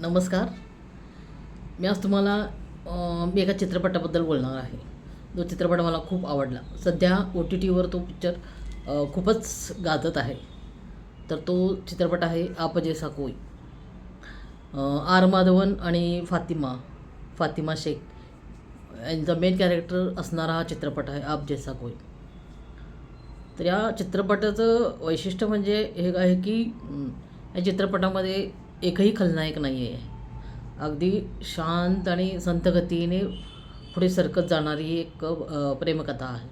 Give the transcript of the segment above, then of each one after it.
नमस्कार. मी आज तुम्हाला मी एका चित्रपटाबद्दल बोलणार आहे. जो चित्रपट मला खूप आवडला. सध्या ओ टी टीवर तो पिक्चर खूपच गाजत आहे. तर तो चित्रपट आहे आप जैसा कोई. आर माधवन आणि फातिमा फातिमा शेख. यांचा मेन कॅरेक्टर असणारा हा चित्रपट आहे आप जैसा कोई. तर या चित्रपटाचं वैशिष्ट्य म्हणजे हे आहे की या चित्रपटामध्ये एकही खलनायक नाही आहे अगदी शांत आणि संतगतीने पुढे सरकत जाणारी एक प्रेमकथा आहे.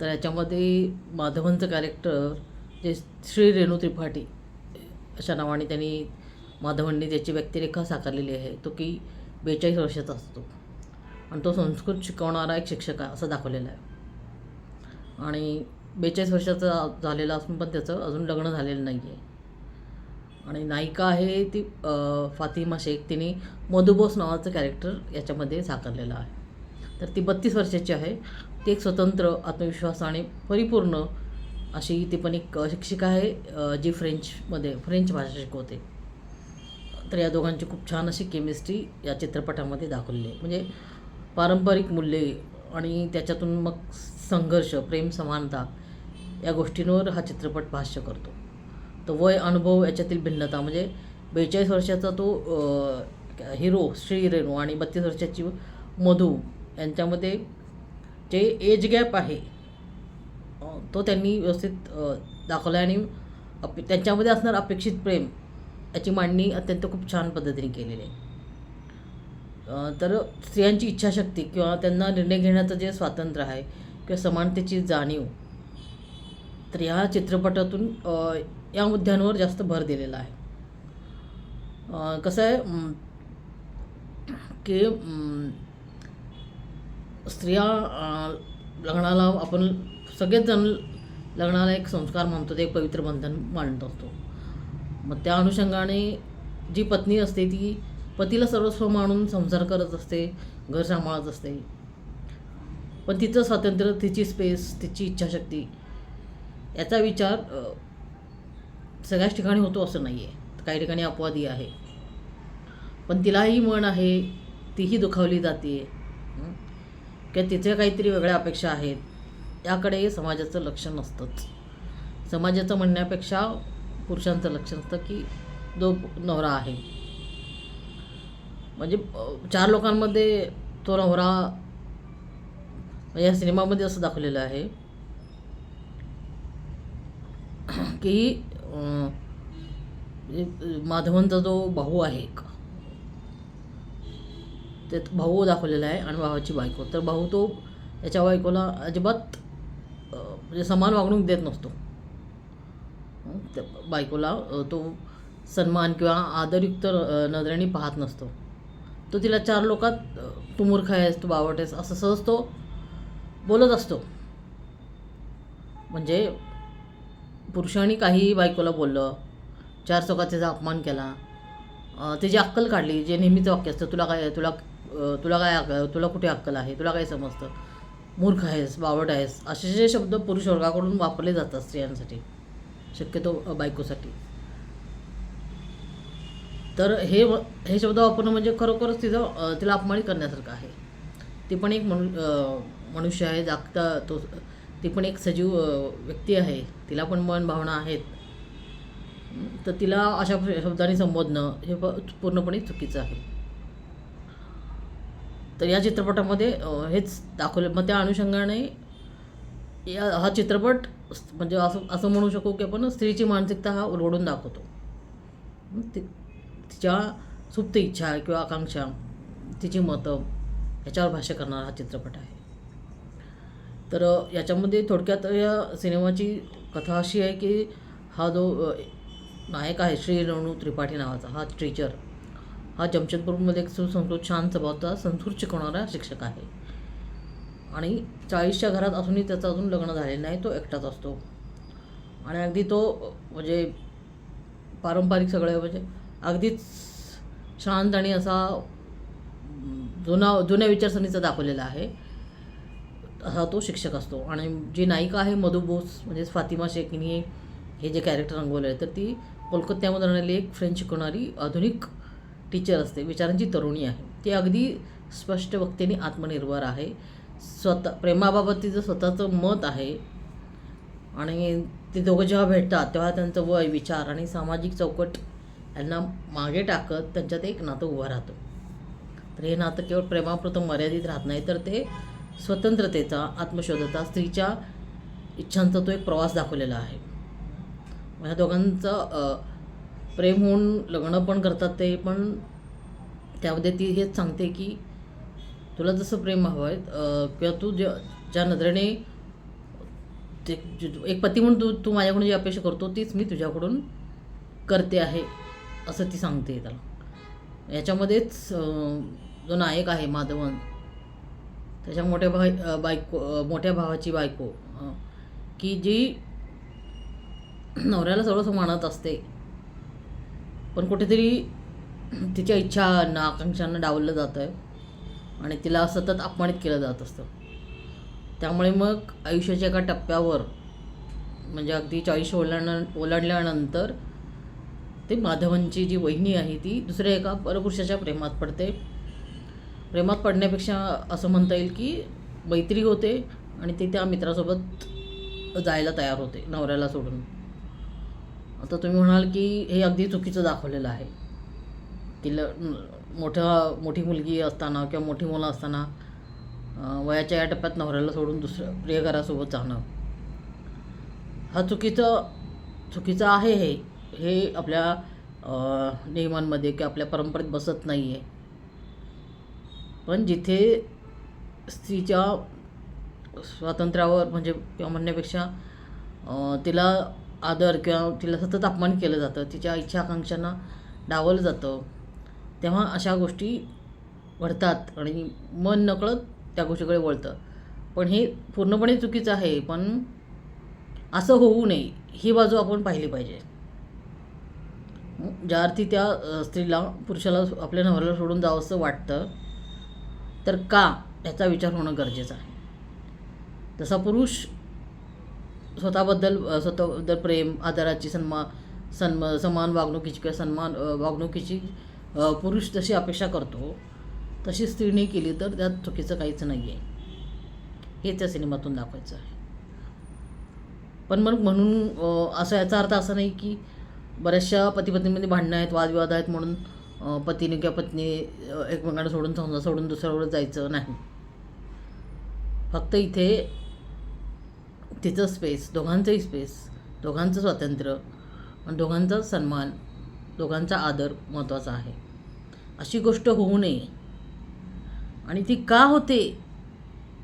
तर याच्यामध्ये माधवनचं कॅरेक्टर जे श्री रेणू त्रिपाठी अशा नावाने त्यांनी माधवनने त्याची व्यक्तिरेखा साकारलेली आहे तो की बेचाळीस वर्षाचा असतो. आणि तो संस्कृत शिकवणारा एक शिक्षक आहे असं दाखवलेलं आहे. आणि बेचाळीस वर्षाचा झालेला असून पण त्याचं अजून लग्न झालेलं नाही आहे आणि नायिका आहे ती फातिमा शेख. तिने मधुबोस नावाचं कॅरेक्टर याच्यामध्ये साकारलेलं आहे. तर ती बत्तीस वर्षाची आहे. ती एक स्वतंत्र आत्मविश्वास आणि परिपूर्ण अशी ती पण एक शिक्षिका आहे जी फ्रेंचमध्ये फ्रेंच भाषा शिकवते. तर या दोघांची खूप छान अशी केमिस्ट्री या चित्रपटामध्ये दाखवलेली आहे. म्हणजे पारंपरिक मूल्ये आणि त्याच्यातून मग संघर्ष प्रेम समानता या गोष्टींवर हा चित्रपट भाष्य करतो. तर वय अनुभव याच्यातील भिन्नता. म्हणजे बेचाळीस वर्षाचा तो हिरो श्री रेणू आणि बत्तीस वर्षाची मधू यांच्यामध्ये जे एज गॅप आहे तो त्यांनी व्यवस्थित दाखवला आहे आणि अप त्यांच्यामध्ये असणार अपेक्षित प्रेम याची मांडणी अत्यंत खूप छान पद्धतीने केलेली आहे. तर स्त्रियांची इच्छाशक्ती किंवा त्यांना निर्णय घेण्याचं जे स्वातंत्र्य आहे किंवा समानतेची जाणीव तर ह्या चित्रपटातून या मुद्द्यांवर जास्त भर दिलेला आहे. कसं आहे की स्त्रिया लग्नाला आपण सगळेच जण लग्नाला एक संस्कार मानतो ते एक पवित्र बंधन मानत असतो. मग त्या अनुषंगाने जी पत्नी असते ती पतीला सर्वस्व मानून संसार करत असते घर सांभाळत असते. पण तिचं स्वातंत्र्य तिची स्पेस तिची इच्छाशक्ती याचा विचार सगळ्याच ठिकाणी होतो असं नाही आहे काही ठिकाणी अपवादी आहे. पण तिलाही मन आहे तीही दुखावली जाते. किंवा तिथे काहीतरी वेगळ्या अपेक्षा आहेत. याकडे समाजाचं लक्ष नसतंच. समाजाचं म्हणण्यापेक्षा पुरुषांचं लक्ष असतं की जो नवरा आहे. म्हणजे चार लोकांमध्ये तो नवरा म्हणजे या सिनेमामध्ये असं दाखवलेलं आहे. की माधवनचा जो भाऊ आहे एक त्यात भाऊ दाखवलेला आहे आणि भावाची बायको. तर भाऊ तो त्याच्या बायकोला अजिबात म्हणजे समान वागणूक देत नसतो. त्या बायकोला तो सन्मान किंवा आदरयुक्त नजरेने पाहत नसतो. तो तिला चार लोकात तू मूर्ख आहेस तू बावट आहेस असं सहज तो बोलत असतो. म्हणजे पुरुषांनी काहीही बायकोला बोललं चार चौकात अपमान केला त्याची अक्कल काढली जे नेहमीचं वाक्य असतं तुला काय तुला तुला काय अक्कल तुला कुठे अक्कल आहे? तुला काय समजतं? मूर्ख आहेस बावट आहेस. असे जे शब्द पुरुष वर्गाकडून वापरले जातात स्त्रियांसाठी शक्यतो बायकोसाठी. तर हे हे शब्द वापरणं म्हणजे खरोखरच तिचं तिला अपमानित करण्यासारखं आहे. ती पण एक मनु मनुष्य आहे जागता तो ती पण एक सजीव व्यक्ती आहे. तिला पण मन भावना आहेत. तर तिला अशा शब्दाने संबोधणं हे प- पूर्णपणे चुकीचं आहे. तर या चित्रपटामध्ये हेच दाखवलं. मग त्या अनुषंगाने या हा चित्रपट म्हणजे असं असं म्हणू शकू की आपण स्त्रीची मानसिकता हा उलगडून दाखवतो. ति तिच्या सुप्त इच्छा किंवा आकांक्षा तिची मतं याच्यावर भाष्य करणारा हा चित्रपट आहे. तर याच्यामध्ये थोडक्यात या सिनेमाची कथा अशी आहे की हा जो नायक आहे श्री रणू त्रिपाठी नावाचा हा टीचर हा जमशेदपूरमध्ये एक सुसंस्कृत शांत स्वभावचा संस्कृत शिकवणारा शिक्षक आहे. आणि चाळीसच्या घरात असूनही त्याचं अजून लग्न झालेलं नाही तो एकटाच असतो. आणि अगदी तो म्हणजे पारंपरिक सगळं म्हणजे अगदीच शांत आणि असा जुना जुन्या विचारसरणीचा दाखवलेला आहे. हा तो शिक्षक असतो. आणि जी नायिका आहे मधु बोस म्हणजेच फातिमा शेखनी हे जे कॅरेक्टर रंगवलं आहे तर ती कोलकात्यामध्ये राहणारी एक फ्रेंच शिकवणारी आधुनिक टीचर असते. विचारांची तरुणी आहे. ती अगदी स्पष्ट वक्तेने आत्मनिर्भर आहे. स्वतः प्रेमाबाबत तिचं स्वतःचं मत आहे आणि ते दोघं जेव्हा भेटतात तेव्हा त्यांचं वय विचार आणि सामाजिक चौकट यांना मागे टाकत त्यांच्यात एक नातं उभं राहतं. तर हे नातं केवळ प्रेमापुरतं मर्यादित राहत नाही तर ते स्वतंत्रतेचा आत्मशोधाचा स्त्रीच्या इच्छांचा तो एक प्रवास दाखवलेला आहे. ह्या दोघांचं प्रेम होऊन लग्न पण करतात ते पण त्यामध्ये ती हेच सांगते की तुला जसं प्रेम हवं आहे किंवा तू ज्या ज्या नजरेने ते एक पती म्हणून तू तू माझ्याकडून जी अपेक्षा करतो तीच मी तुझ्याकडून करते आहे असं ती सांगते त्याला. याच्यामध्येच जो नायक आहे माधवन त्याच्या मोठ्या भाई बायको मोठ्या भावाची बायको की जी नवऱ्याला सगळं मानत असते. पण कुठेतरी तिच्या इच्छांना आकांक्षांना डावलं जातं आहे आणि तिला सतत अपमानित केलं जात असतं. त्यामुळे मग आयुष्याच्या एका टप्प्यावर म्हणजे अगदी चाळीस ओलांड ओलांडल्यानंतर ते माधवनची जी वहिनी आहे ती दुसऱ्या एका परपुरुषाच्या प्रेमात पडते. प्रेमात पडण्यापेक्षा असं म्हणता येईल की मैत्री होते आणि ते त्या मित्रासोबत जायला तयार होते नवऱ्याला सोडून. आता तुम्ही म्हणाल की हे अगदी चुकीचं दाखवलेलं आहे. तिला मोठ्या मोठी मुलगी असताना किंवा मोठी मुलं असताना वयाच्या या टप्प्यात नवऱ्याला सोडून दुसऱ्या प्रियकरासोबत जाणं. हा चुकीचं चुकीचं आहे हे. हे आपल्या नियमांमध्ये किंवा आपल्या परंपरेत बसत नाही आहे पण जिथे स्त्रीच्या स्वातंत्र्यावर म्हणजे किंवा म्हणण्यापेक्षा तिला आदर किंवा तिला सतत अपमान केलं जातं तिच्या इच्छा आकांक्षांना डावलं जातं तेव्हा अशा गोष्टी घडतात आणि मन नकळत त्या गोष्टीकडे वळतं. पण हे पूर्णपणे चुकीचं आहे पण असं होऊ नये ही बाजू आपण पाहिली पाहिजे. ज्या अर्थी त्या स्त्रीला पुरुषाला आपल्या नवऱ्याला सोडून जावंसं वाटतं तर का याचा विचार होणं गरजेचं आहे. तसा पुरुष स्वतःबद्दल स्वतःबद्दल प्रेम आदराची सन्मा सन्म समान वागणुकीची किंवा सन्मान वागणुकीची पुरुष जशी अपेक्षा करतो तशी स्त्रीने केली तर त्यात चुकीचं काहीच नाही आहे हे त्या सिनेमातून दाखवायचं आहे. पण मग म्हणून असा असं याचा अर्थ असा नाही की बऱ्याचशा पतीपत्नीमध्ये भांडणं आहेत वादविवाद आहेत म्हणून पतीने किंवा पत्नी एकमेकांना सोडून संसार सोडून दुसऱ्यावर जायचं नाही. फक्त इथे तिचं स्पेस दोघांचंही स्पेस दोघांचं स्वातंत्र्य आणि दोघांचा सन्मान दोघांचा आदर महत्त्वाचा आहे. अशी गोष्ट होऊ नये. आणि ती का होते?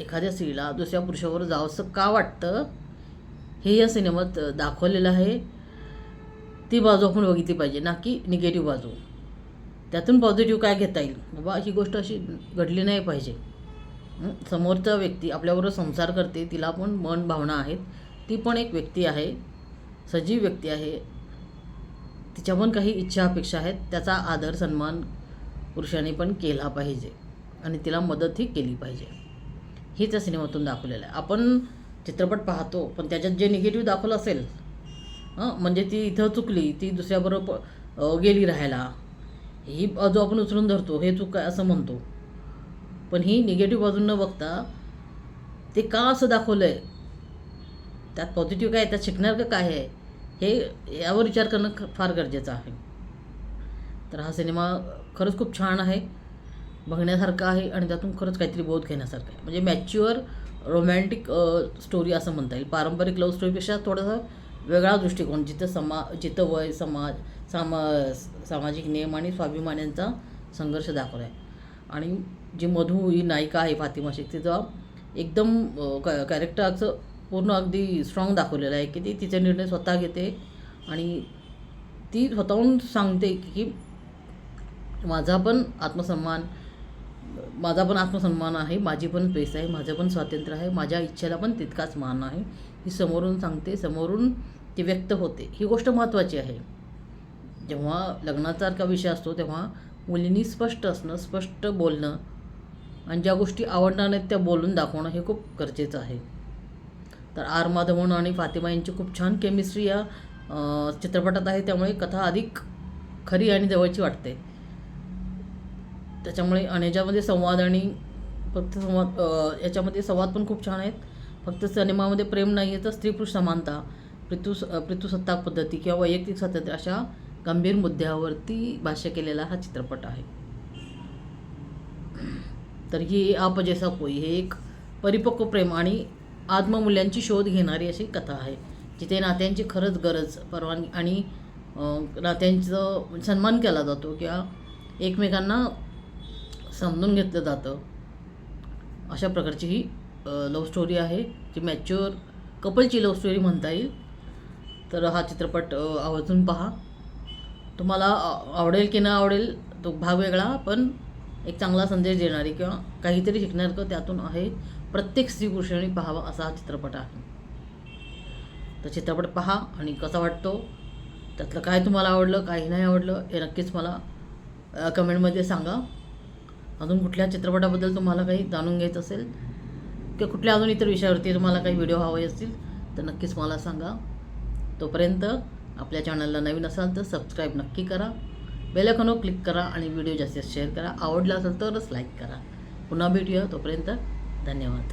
एखाद्या स्त्रीला दुसऱ्या पुरुषावर जावंसं का वाटतं? हे या सिनेमात दाखवलेलं आहे. ती बाजू आपण बघितली पाहिजे ना की निगेटिव्ह बाजू. त्यातून पॉझिटिव्ह काय घेता येईल? बाबा ही गोष्ट अशी घडली नाही पाहिजे. समोरचा व्यक्ती आपल्याबरोबर संसार करते तिला पण मन भावना आहेत. ती पण एक व्यक्ती आहे सजीव व्यक्ती आहे. तिच्या पण काही इच्छा अपेक्षा आहेत. त्याचा आदर सन्मान पुरुषाने पण केला पाहिजे. आणि तिला मदतही केली पाहिजे. हे त्या सिनेमातून दाखवलेलं आहे. आपण चित्रपट पाहतो पण त्याच्यात जे निगेटिव्ह दाखवलं असेल हं? म्हणजे ती इथं चुकली ती दुसऱ्याबरोबर गेली राहायला. ही बाजू आपण उचलून धरतो हे चूक आहे असं म्हणतो. पण ही निगेटिव्ह बाजू न बघता ते का असं दाखवलं आहे त्यात पॉझिटिव्ह काय त्यात शिकणार काय आहे? हे यावर विचार करणं फार गरजेचं आहे. तर हा सिनेमा खरंच खूप छान आहे. बघण्यासारखा आहे आणि त्यातून खरंच काहीतरी बोध घेण्यासारखं आहे. म्हणजे मॅच्युअर रोमॅन्टिक स्टोरी असं म्हणता येईल. पारंपरिक लव्ह स्टोरीपेक्षा थोडासा वेगळा दृष्टिकोन. जिथं समा जिथं वय समाज सामा सामाजिक नियम आणि स्वाभिमान यांचा संघर्ष दाखवला आहे आणि जी मधू ही नायिका आहे फातिमा शेख तिचा एकदम कॅ कॅरेक्टरचं पूर्ण अगदी स्ट्रॉंग दाखवलेलं आहे की ती तिचे निर्णय स्वतः घेते आणि ती स्वतःहून सांगते की माझा पण आत्मसन्मान माझा पण आत्मसन्मान आहे माझी पण पेस आहे माझं पण स्वातंत्र्य आहे माझ्या इच्छेला पण तितकाच मान आहे. ही समोरून सांगते समोरून ती व्यक्त होते. ही गोष्ट महत्त्वाची आहे. जेव्हा लग्नासारखा विषय असतो तेव्हा मुलींनी स्पष्ट असणं स्पष्ट बोलणं आणि ज्या गोष्टी आवडणार नाहीत त्या बोलून दाखवणं हे खूप गरजेचं आहे. तर आर माधवन आणि फातिमा यांची खूप छान केमिस्ट्री या चित्रपटात आहे. त्यामुळे कथा अधिक खरी आणि जवळची वाटते. त्याच्यामुळे आणि याच्यामध्ये संवाद आणि फक्त संवाद याच्यामध्ये संवाद पण खूप छान आहेत. फक्त सिनेमामध्ये प्रेम नाही आहे तर स्त्री पुरुष समानता पितृ पितृसत्ताक पद्धती किंवा वैयक्तिक स्वातंत्र्य अशा गंभीर मुद्द्यावरती भाष्य केलेला हा चित्रपट आहे. तर ही आप जैसा कोई हे एक परिपक्व प्रेम आणि आत्ममूल्यांची शोध घेणारी अशी कथा आहे जिथे नात्यांची खरंच गरज परवानगी आणि नात्यांचं सन्मान केला जातो किंवा एकमेकांना समजून घेतलं जातं. अशा प्रकारची ही लव्ह स्टोरी आहे जी मॅच्युअर कपलची लव्ह स्टोरी म्हणता येईल. तर हा चित्रपट आवर्जून पहा. तुम्हाला आवडेल की न आवडेल तो भाग वेगळा पण एक चांगला संदेश देणारी किंवा काहीतरी शिकण्यासारखं त्यातून आहे. प्रत्येक स्त्री पुरुषांनी पाहावा असा हा चित्रपट आहे. तर चित्रपट पहा आणि कसा वाटतो? त्यातलं काय तुम्हाला आवडलं काही नाही आवडलं हे नक्कीच मला कमेंटमध्ये सांगा. अजून कुठल्या चित्रपटाबद्दल तुम्हाला काही जाणून घ्यायचं असेल किंवा कुठल्या अजून इतर विषयावरती तुम्हाला काही व्हिडिओ हवे असतील तर नक्कीच मला सांगा. तोपर्यंत आपल्या चॅनलला नवीन असाल तर सबस्क्राईब नक्की करा. बेलकनो क्लिक करा आणि व्हिडिओ जास्तीत शेअर करा. आवडला असेल तरच लाईक करा. पुन्हा भेटूया तोपर्यंत धन्यवाद.